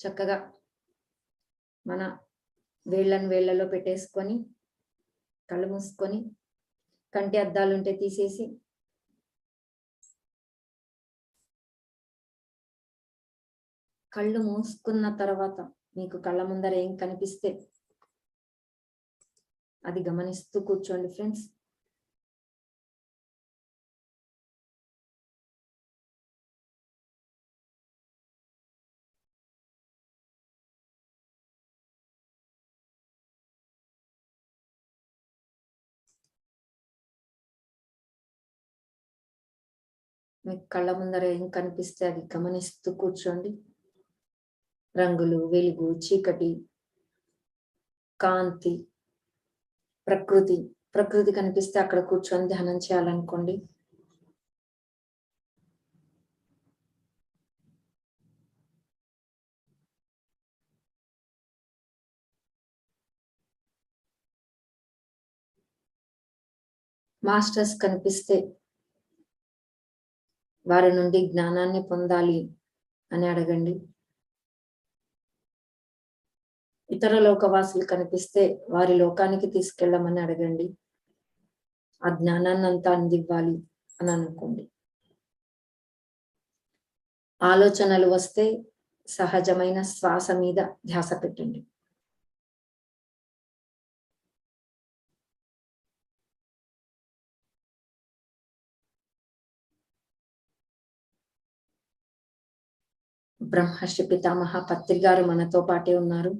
చక్కగా మన వేళ్ళను వేళ్ళలో పెట్టేసుకొని కళ్ళు మూసుకొని కంటి అద్దాలు ఉంటే తీసేసి కళ్ళు మూసుకున్న తర్వాత మీకు కళ్ళ ముందర ఏం కనిపిస్తే అది గమనిస్తూ కూర్చోండి ఫ్రెండ్స్. మీకు కళ్ళ ముందర ఏం కనిపిస్తే అది గమనిస్తూ కూర్చోండి. రంగులు వెలుగు చీకటి కాంతి ప్రకృతి. ప్రకృతి కనిపిస్తే అక్కడ కూర్చొని ధ్యానం చేయాలనుకోండి. మాస్టర్స్ కనిపిస్తే వారి నుండి జ్ఞానాన్ని పొందాలి అని అడగండి. ఇతర లోకవాసులు కనిపిస్తే వారి లోకానికి తీసుకెళ్ళమని అడగండి. ఆ జ్ఞానాన్ని అంతా అందివ్వాలి అని అనుకోండి. ఆలోచనలు వస్తే సహజమైన శ్వాస మీద ధ్యాస పెట్టండి. బ్రహ్మర్షి పితామహ పత్రి గారు మనతో పాటే ఉన్నారు.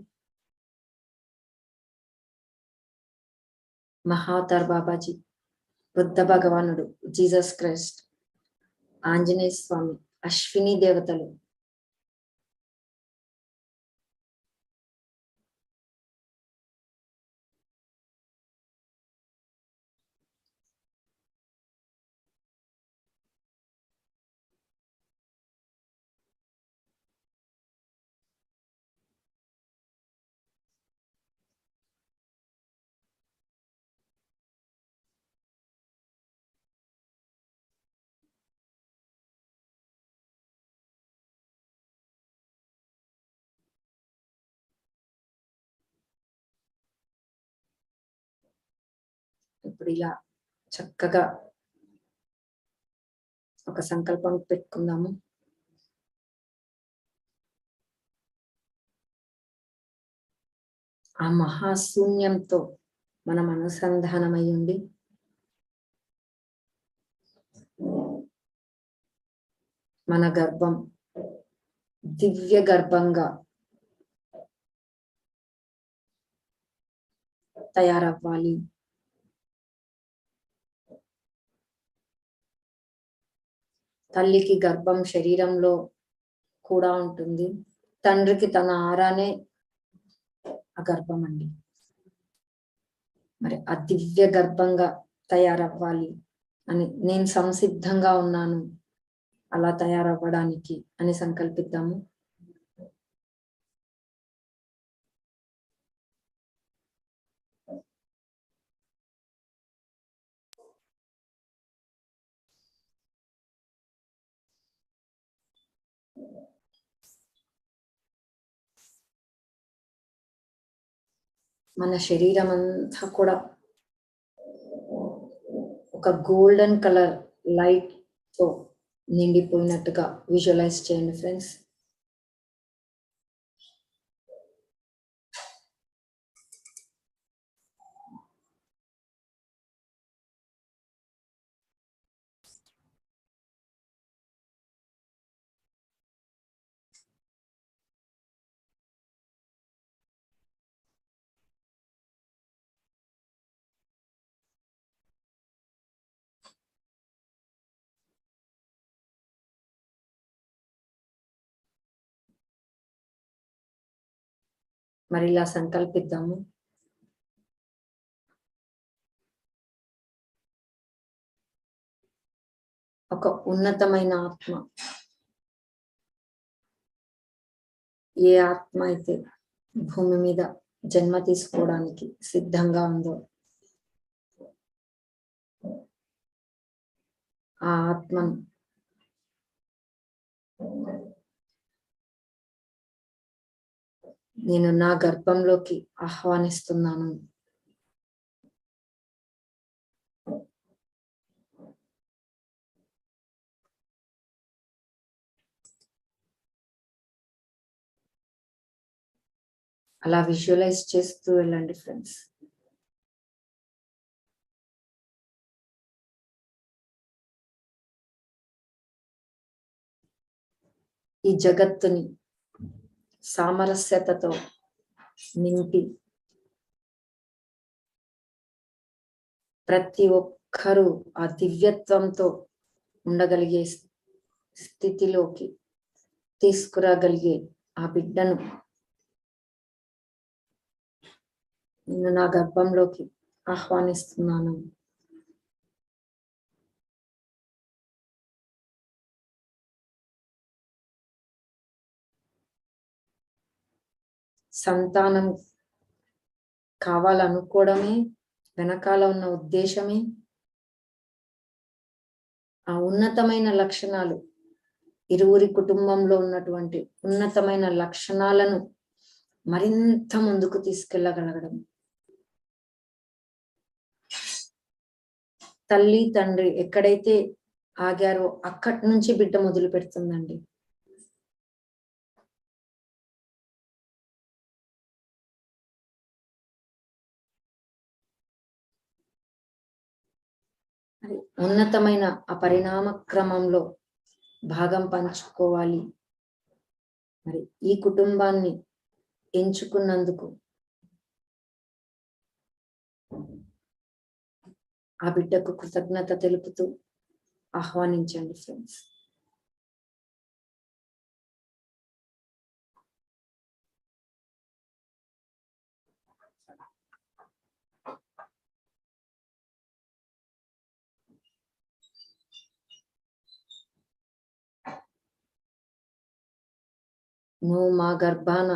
మహావతార్ బాబాజీ బుద్ధ భగవానుడు జీసస్ క్రైస్ట్ ఆంజనేయ స్వామి అశ్విని దేవతలు ఇప్పుడు ఇలా చక్కగా ఒక సంకల్పం పెట్టుకుందాము. ఆ మహాశూన్యంతో మనం అనుసంధానమై ఉండి మన గర్భం దివ్య గర్భంగా తయారవ్వాలి. తల్లికి గర్భం శరీరంలో కూడా ఉంటుంది. తండ్రికి తన ఆరానే ఆ గర్భం అండి మరి ఆ దివ్య గర్భంగా తయారవ్వాలి అని నేను సంసిద్ధంగా ఉన్నాను. అలా తయారవ్వడానికి అని సంకల్పిద్దాము. మన శరీరం అంతా కూడా ఒక గోల్డెన్ కలర్ లైట్తో నిండిపోయినట్టుగా విజువలైజ్ చేయండి ఫ్రెండ్స్ మరి ఇలా సంకల్పిద్దాము. ఒక ఉన్నతమైన ఆత్మ. ఏ ఆత్మ అయితే భూమి మీద జన్మ తీసుకోవడానికి సిద్ధంగా ఉందో ఆ ఆత్మను నేను నా గర్భంలోకి ఆహ్వానిస్తున్నాను. అలా విజువలైజ్ చేస్తూ వెళ్ళండి ఫ్రెండ్స్. ఈ జగత్తుని సామరస్యతతో నింపి ప్రతి ఒక్కరూ ఆ దివ్యత్వంతో ఉండగలిగే స్థితిలోకి తీసుకురాగలిగే ఆ బిడ్డను నేను నా గర్భంలోకి ఆహ్వానిస్తున్నాను. సంతానం కావాలనుకోవడమే వెనకాల ఉన్న ఉద్దేశమే. ఆ ఉన్నతమైన లక్షణాలు ఇరువురి కుటుంబంలో ఉన్నటువంటి ఉన్నతమైన లక్షణాలను మరింత ముందుకు తీసుకెళ్ళగలగడం. తల్లి తండ్రి ఎక్కడైతే ఆగారో అక్కడి నుంచి బిడ్డ మొదలు పెడుతుందండి ఉన్నతమైన ఆ పరిణామ క్రమంలో భాగం పంచుకోవాలి. మరి ఈ కుటుంబాన్ని ఎంచుకున్నందుకు ఆ బిడ్డకు కృతజ్ఞత తెలుపుతూ ఆహ్వానించండి ఫ్రెండ్స్. నువ్వు మా గర్భాన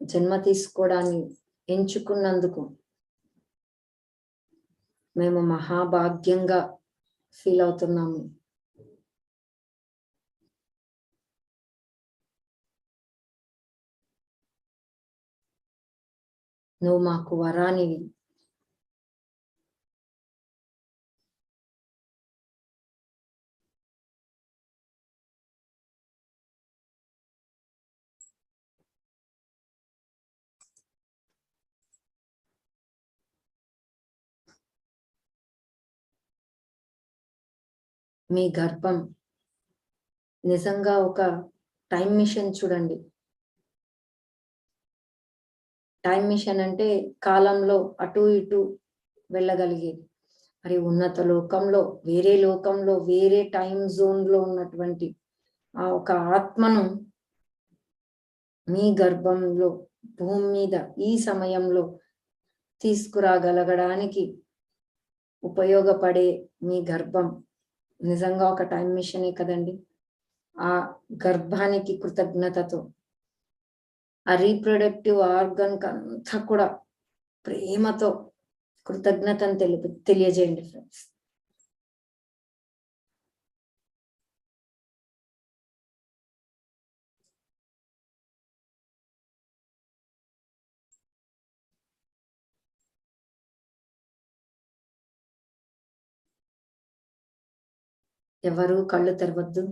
జన్మ తీసుకోవడాన్ని ఎంచుకున్నందుకు మేము మహాభాగ్యంగా ఫీల్ అవుతున్నాము. నువ్వు మాకు వరానివి మీ గర్భం. నిజంగా ఒక టైం మిషన్ చూడండి. టైం మిషన్ అంటే కాలంలో అటు ఇటు వెళ్ళగలిగేది. మరి ఉన్నత లోకంలో వేరే లోకంలో వేరే టైం జోన్లో ఉన్నటువంటి ఆ ఒక ఆత్మను మీ గర్భంలో భూమి మీద ఈ సమయంలో తీసుకురాగలగడానికి ఉపయోగపడే మీ గర్భం. నిజంగా ఒక టైం మిషనే కదండి. ఆ గర్భానికి కృతజ్ఞతతో ఆ రీప్రొడక్టివ్ ఆర్గన్ అంతా కూడా ప్రేమతో కృతజ్ఞతను తెలుపు తెలియజేయండి ఫ్రెండ్స్ ఎవరు కళ్ళు తెరవద్దు.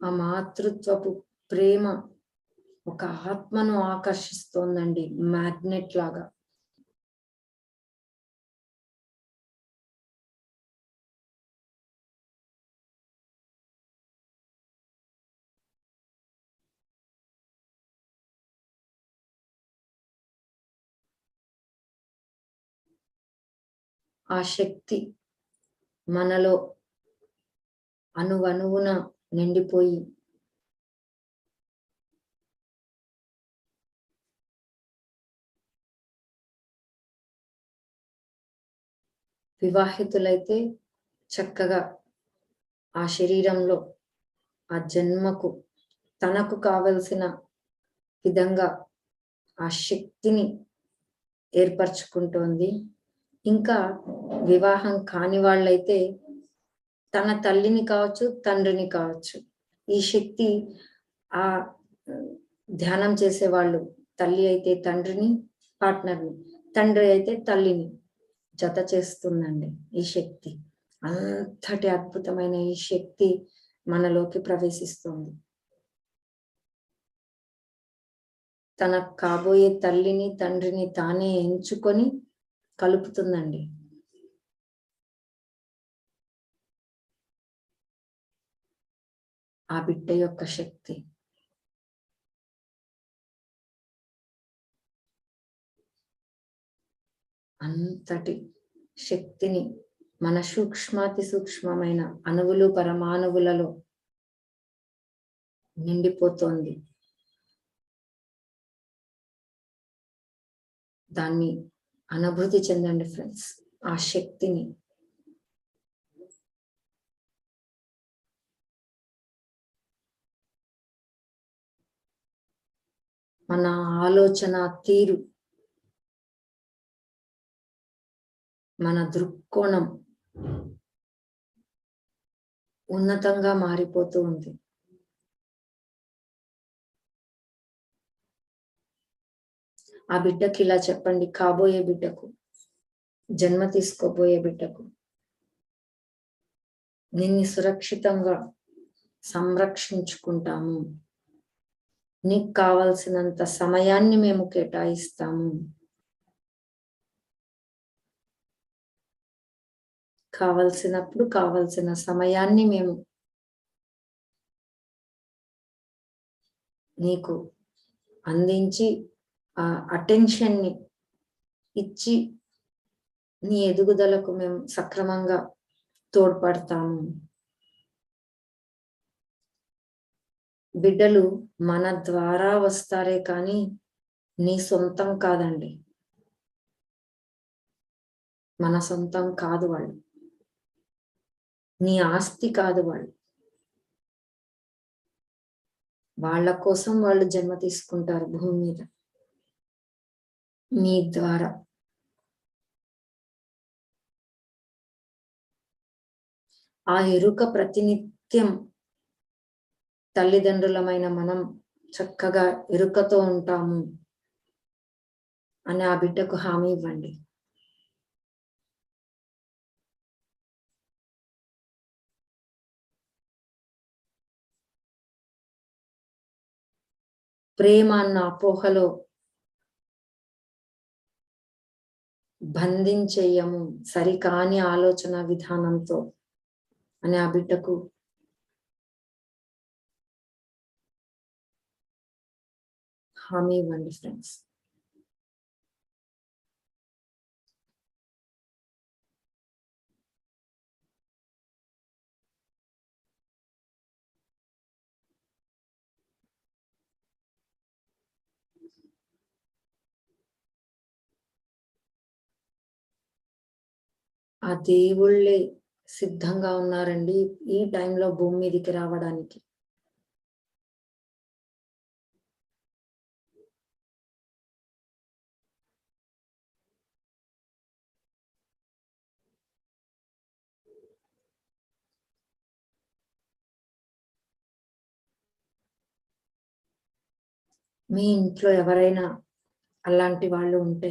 ఆ మాతృత్వపు ప్రేమ ఒక ఆత్మను ఆకర్షిస్తోందండి. మ్యాగ్నెట్ లాగా. ఆ శక్తి మనలో అణువణువున నిండిపోయి వివాహితులైతే చక్కగా ఆ శరీరంలో ఆ జన్మకు తనకు కావలసిన విధంగా ఆ శక్తిని ఏర్పరచుకుంటోంది. ఇంకా వివాహం కాని వాళ్ళైతే తన తల్లిని కావచ్చు తండ్రిని కావచ్చు. ఈ శక్తి ఆ ధ్యానం చేసే వాళ్ళు తల్లి అయితే తండ్రిని పార్ట్నర్ని. తండ్రి అయితే తల్లిని జత చేస్తుందండి ఈ శక్తి. అంతటి అద్భుతమైన ఈ శక్తి మనలోకి ప్రవేశిస్తుంది. తన కాబోయే తల్లిని తండ్రిని తానే ఎంచుకొని కలుపుతుందండి. ఆ బిడ్డ యొక్క శక్తి. అంతటి శక్తిని మన సూక్ష్మాతి సూక్ష్మమైన అణువులు పరమాణువులలో నిండిపోతోంది. దాన్ని అనుభూతి చెందండి ఫ్రెండ్స్ ఆ శక్తిని. మన ఆలోచన తీరు. మన దృక్కోణం ఉన్నతంగా మారిపోతూ ఉంది. ఆ బిడ్డకి ఇలా చెప్పండి కాబోయే బిడ్డకు జన్మ తీసుకోబోయే బిడ్డకు. నిన్ను సురక్షితంగా సంరక్షించుకుంటాము. నీకు కావలసినంత సమయాన్ని మేము కేటాయిస్తాము. కావలసినప్పుడు కావలసిన సమయాన్ని మేము నీకు అందించి అటెన్షన్ని ఇచ్చి నీ ఎదుగుదలకు మేము సక్రమంగా తోడ్పడతాము. బిడ్డలు మన ద్వారా వస్తారే కానీ నీ సొంతం కాదండి. మన సొంతం కాదు వాళ్ళు. నీ ఆస్తి కాదు వాళ్ళు. వాళ్ళ కోసం వాళ్ళు జన్మ తీసుకుంటారు భూమి మీద. మీ ద్వారా ఆ ఎరుక ప్రతినిత్యం తల్లిదండ్రులమైన మనం చక్కగా ఎరుకతో ఉంటాము అని ఆ బిడ్డకు హామీ ఇవ్వండి. ప్రేమ అన్న అపోహలో బంధించేయము సరికాని ఆలోచన విధానంతో అని ఆ బిడ్డకు హామీ ఇవ్వండి ఫ్రెండ్స్ ఆ దేవుళ్ళే సిద్ధంగా ఉన్నారండి ఈ టైంలో భూమి మీదకి రావడానికి. మీ ఇంట్లో ఎవరైనా అలాంటి వాళ్ళు ఉంటే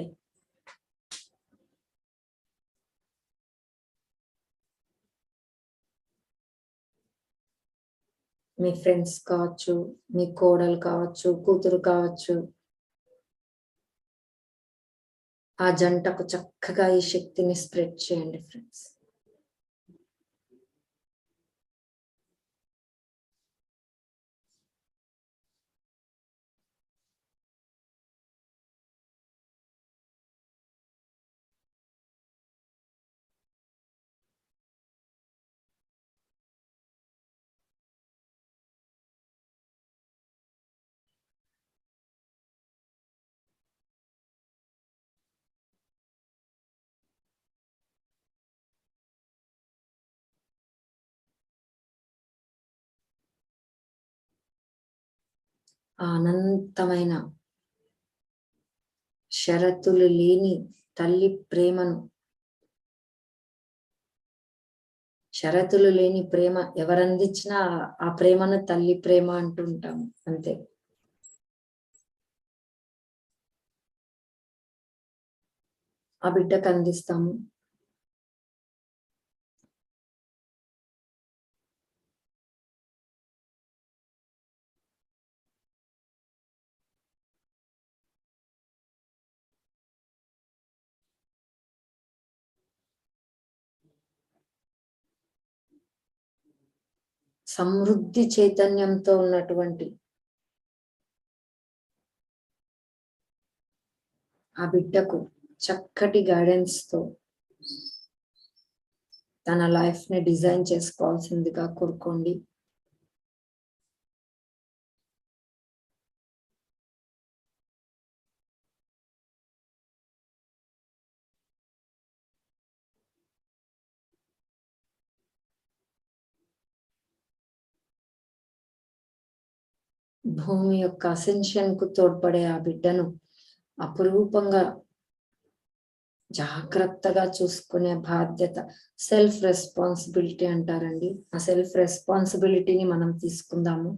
మీ ఫ్రెండ్స్ కావచ్చు మీ కోడలు కావచ్చు కూతురు కావచ్చు ఆ జంటకు చక్కగా ఈ శక్తిని స్ప్రెడ్ చేయండి ఫ్రెండ్స్ అనంతమైన షరతులు లేని తల్లి ప్రేమను షరతులు లేని ప్రేమ ఎవరందించినా ఆ ప్రేమను తల్లి ప్రేమ అంటుంటాము అంతే. ఆ బిడ్డకు అందిస్తాము. సమృద్ధి చైతన్యంతో ఉన్నటువంటి ఆ బిడ్డకు చక్కటి గైడెన్స్తో తన లైఫ్ని డిజైన్ చేసుకోవాల్సిందిగా కోరుకోండి. భూమి యొక్క అసెన్షన్కు తోడ్పడే ఆ బిడ్డను అపురూపంగా జాగ్రత్తగా చూసుకునే బాధ్యత సెల్ఫ్ రెస్పాన్సిబిలిటీ అంటారండి. ఆ సెల్ఫ్ రెస్పాన్సిబిలిటీని మనం తీసుకుందాము.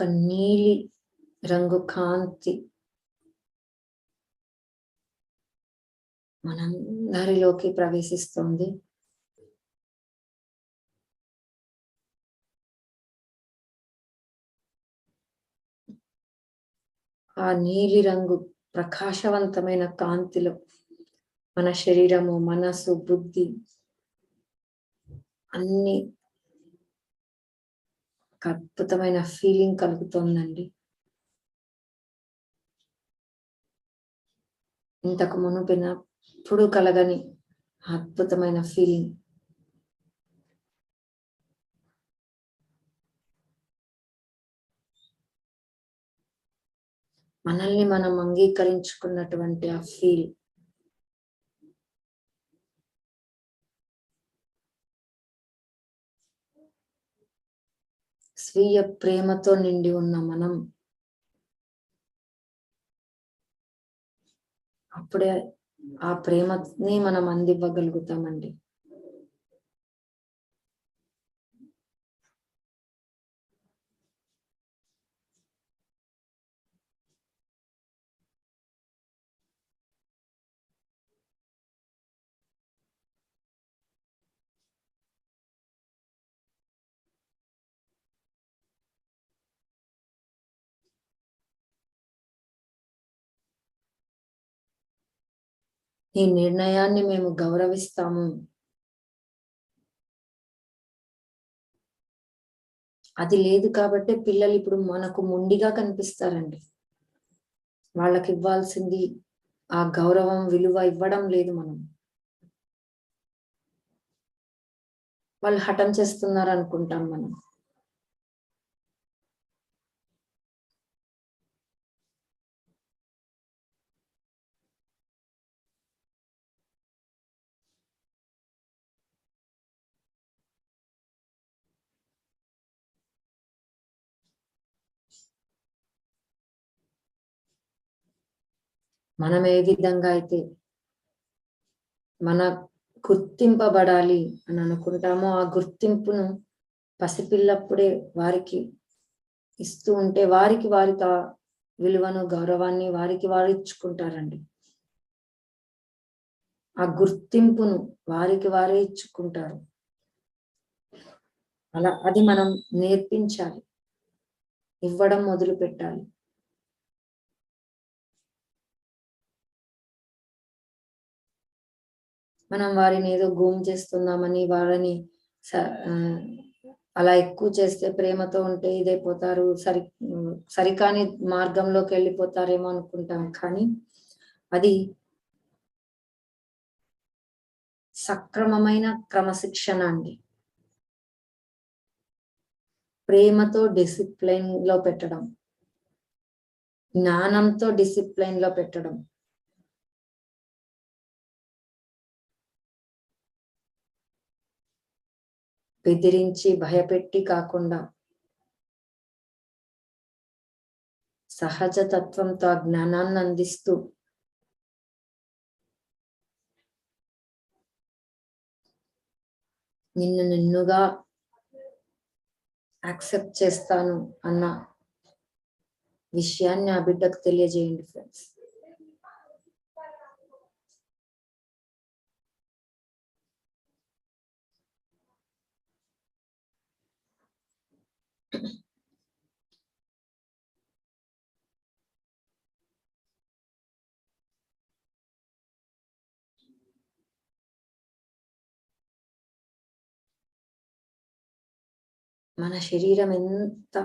ఒక నీలి రంగు కాంతి మనందరిలోకి ప్రవేశిస్తుంది. ఆ నీలి రంగు ప్రకాశవంతమైన కాంతిలో మన శరీరము మనసు బుద్ధి అన్ని ఒక అద్భుతమైన ఫీలింగ్ కలుగుతోందండి. ఇంతకు మునుపినప్పుడు కలగని అద్భుతమైన ఫీలింగ్ మనల్ని మనం అంగీకరించుకున్నటువంటి ఆ ఫీల్ స్వీయ ప్రేమతో నిండి ఉన్న మనం. అప్పుడే ఆ ప్రేమని మనం అందివ్వగలుగుతామండి. ఈ నిర్ణయాన్ని మేము గౌరవిస్తాము. అది లేదు కాబట్టి పిల్లలు ఇప్పుడు మనకు మొండిగా కనిపిస్తారండి. వాళ్ళకి ఇవ్వాల్సింది ఆ గౌరవం విలువ ఇవ్వడం లేదు మనం. వాళ్ళు హఠం చేస్తున్నారు అనుకుంటాం మనం. మనం ఏ విధంగా అయితే మన గుర్తింపబడాలి అని అనుకుంటామో ఆ గుర్తింపును పసిపిల్లప్పుడే వారికి ఇస్తూ ఉంటే వారికి వారితో విలువను గౌరవాన్ని వారికి వారు ఇచ్చుకుంటారండి. ఆ గుర్తింపును వారికి వారే ఇచ్చుకుంటారు. అలా అది మనం నేర్పించాలి. ఇవ్వడం మొదలు పెట్టాలి మనం వారిని ఏదో గూమ్ చేస్తున్నామని వారిని అలా ఎక్కువ చేస్తే ప్రేమతో ఉంటే ఇదైపోతారు సరి సరికాని మార్గంలోకి వెళ్ళిపోతారేమో అనుకుంటాం. కానీ అది సక్రమమైన క్రమశిక్షణ అండి. ప్రేమతో డిసిప్లైన్లో పెట్టడం జ్ఞానంతో డిసిప్లైన్లో పెట్టడం. బెదిరించి భయపెట్టి కాకుండా సహజ తత్వంతో ఆ జ్ఞానాన్ని అందిస్తూ నిన్ను నిన్నుగా యాక్సెప్ట్ చేస్తాను అన్న విషయాన్ని ఆ బిడ్డకు తెలియజేయండి ఫ్రెండ్స్ మన శరీరం ఎంత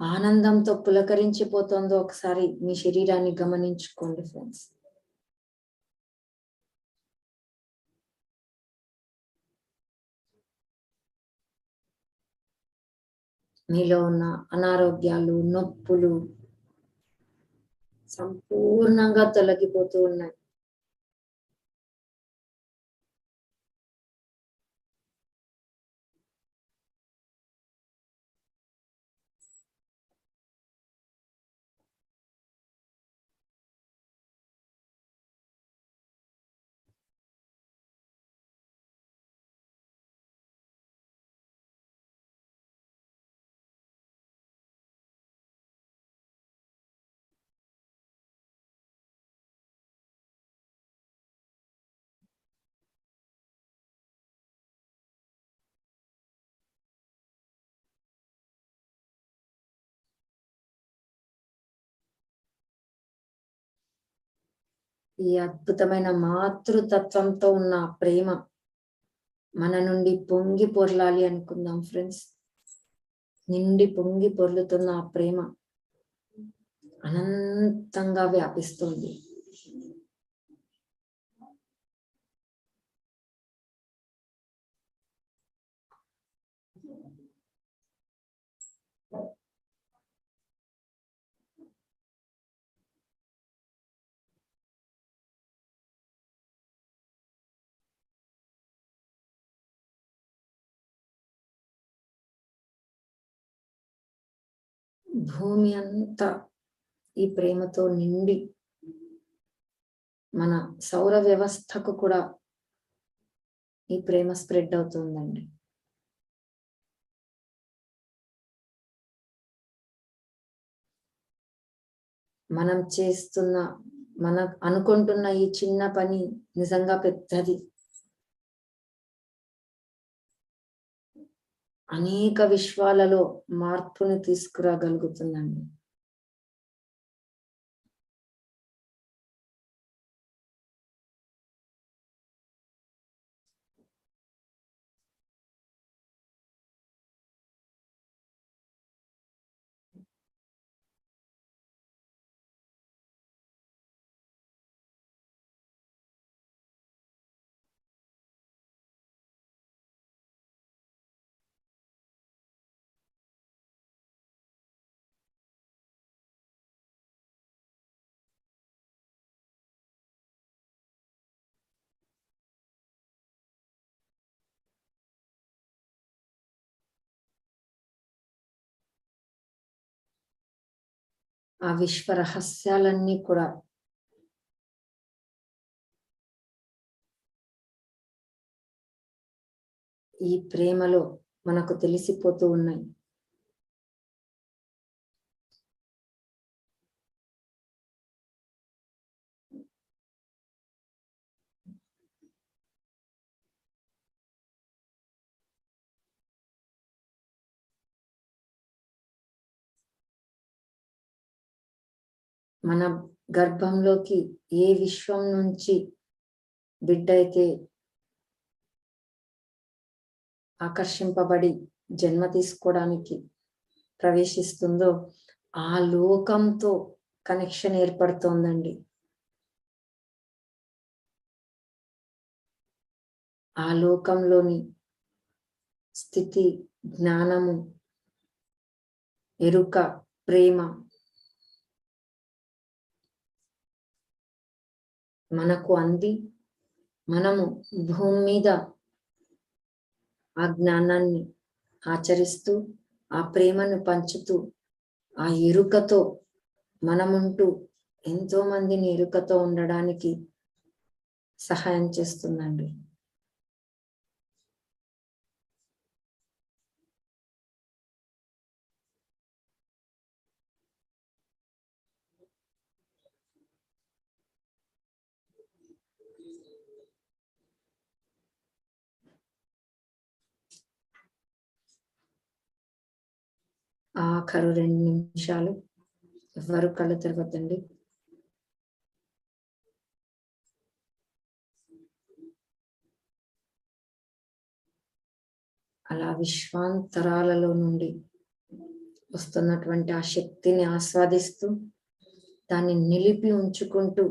ఆనందంతో పులకరించిపోతుందో ఒకసారి మీ శరీరాన్ని గమనించుకోండి ఫ్రెండ్స్ మీలో ఉన్న అనారోగ్యాలు నొప్పులు సంపూర్ణంగా తొలగిపోతూ ఉన్నాయి. ఈ అద్భుతమైన మాతృతత్వంతో ఉన్న ప్రేమ మన నుండి పొంగి పొర్లాలి అనుకుందాం ఫ్రెండ్స్ నిండి పొంగి పొర్లుతున్న ఆ ప్రేమ అనంతంగా వ్యాపిస్తుంది. భూమి అంతా ఈ ప్రేమతో నిండి మన సౌర వ్యవస్థకు కూడా ఈ ప్రేమ స్ప్రెడ్ అవుతుందండి. మనం చేస్తున్న మన అనుకుంటున్న ఈ చిన్న పని నిజంగా పెద్దది. అనేక విశ్వాలలో మార్పును తీసుకురాగలుగుతుందండి. ఆ విశ్వ రహస్యాలన్నీ కూడా. ఈ ప్రేమలో మనకు తెలిసిపోతూ ఉన్నాయి. మన గర్భంలోకి ఏ విశ్వం నుంచి బిడ్డ అయితే ఆకర్షింపబడి జన్మ తీసుకోవడానికి ప్రవేశిస్తుందో ఆ లోకంతో కనెక్షన్ ఏర్పడుతోందండి. ఆ లోకంలోని స్థితి జ్ఞానము ఎరుక ప్రేమ మనకు అంది. మనము భూమి మీద ఆ జ్ఞానాన్ని ఆచరిస్తూ ఆ ప్రేమను పంచుతూ ఆ ఎరుకతో మనముంటూ ఎంతో మందిని ఎరుకతో ఉండడానికి సహాయం చేస్తుందండి. ఆఖరు రెండు నిమిషాలు. ఎవరు కళ్ళు తిరగద్దండి అలా విశ్వాంతరాలలో నుండి వస్తున్నటువంటి ఆ శక్తిని ఆస్వాదిస్తూ దాన్ని నిలిపి ఉంచుకుంటూ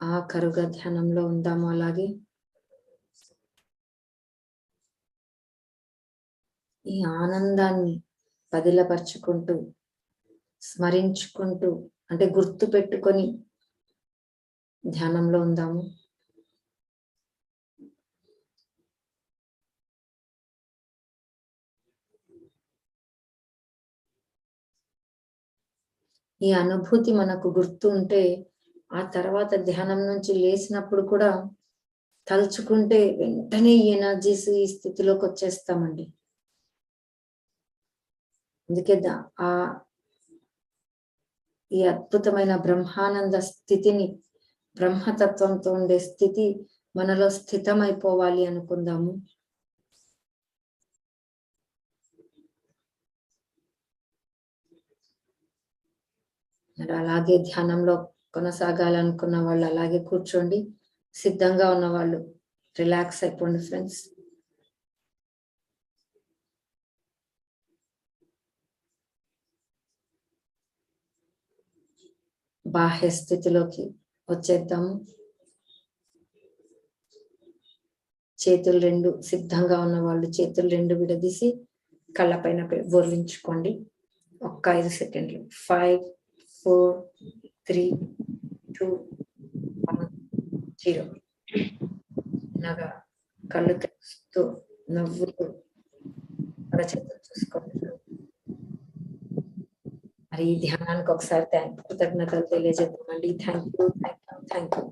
ఆఖరుగా ధ్యానంలో ఉందాము. అలాగే ఈ ఆనందాన్ని పదిలపరుచుకుంటూ స్మరించుకుంటూ అంటే గుర్తు పెట్టుకొని ధ్యానంలో ఉందాము. ఈ అనుభూతి మనకు గుర్తు ఉంటే ఆ తర్వాత ధ్యానం నుంచి లేచినప్పుడు కూడా తలుచుకుంటే వెంటనే ఈ ఎనర్జీస్ ఈ స్థితిలోకి వచ్చేస్తామండి. అందుకే ఆ ఈ అద్భుతమైన బ్రహ్మానంద స్థితిని బ్రహ్మతత్వంతో ఉండే స్థితి మనలో స్థితమైపోవాలి అనుకుందాము. మరి అలాగే ధ్యానంలో కొనసాగాలనుకున్న వాళ్ళు అలాగే కూర్చోండి. సిద్ధంగా ఉన్న వాళ్ళు రిలాక్స్ అయిపోండి ఫ్రెండ్స్. బాహ్య స్థితిలోకి వచ్చేద్దాము. చేతులు రెండు సిద్ధంగా ఉన్న వాళ్ళు చేతులు రెండు విడదీసి కళ్ళపైన బోర్లించుకోండి ఒక్క ఐదు సెకండ్లు. Five four three two one zero. నగా కళ్ళు తెరుస్తూ నవ్వుతూ చేతులు చూసుకోండి. మరి ఈ ధ్యానానికి ఒకసారి థ్యాంక్ కృతజ్ఞతలు తెలియజేద్దామండి thank you thank you thank you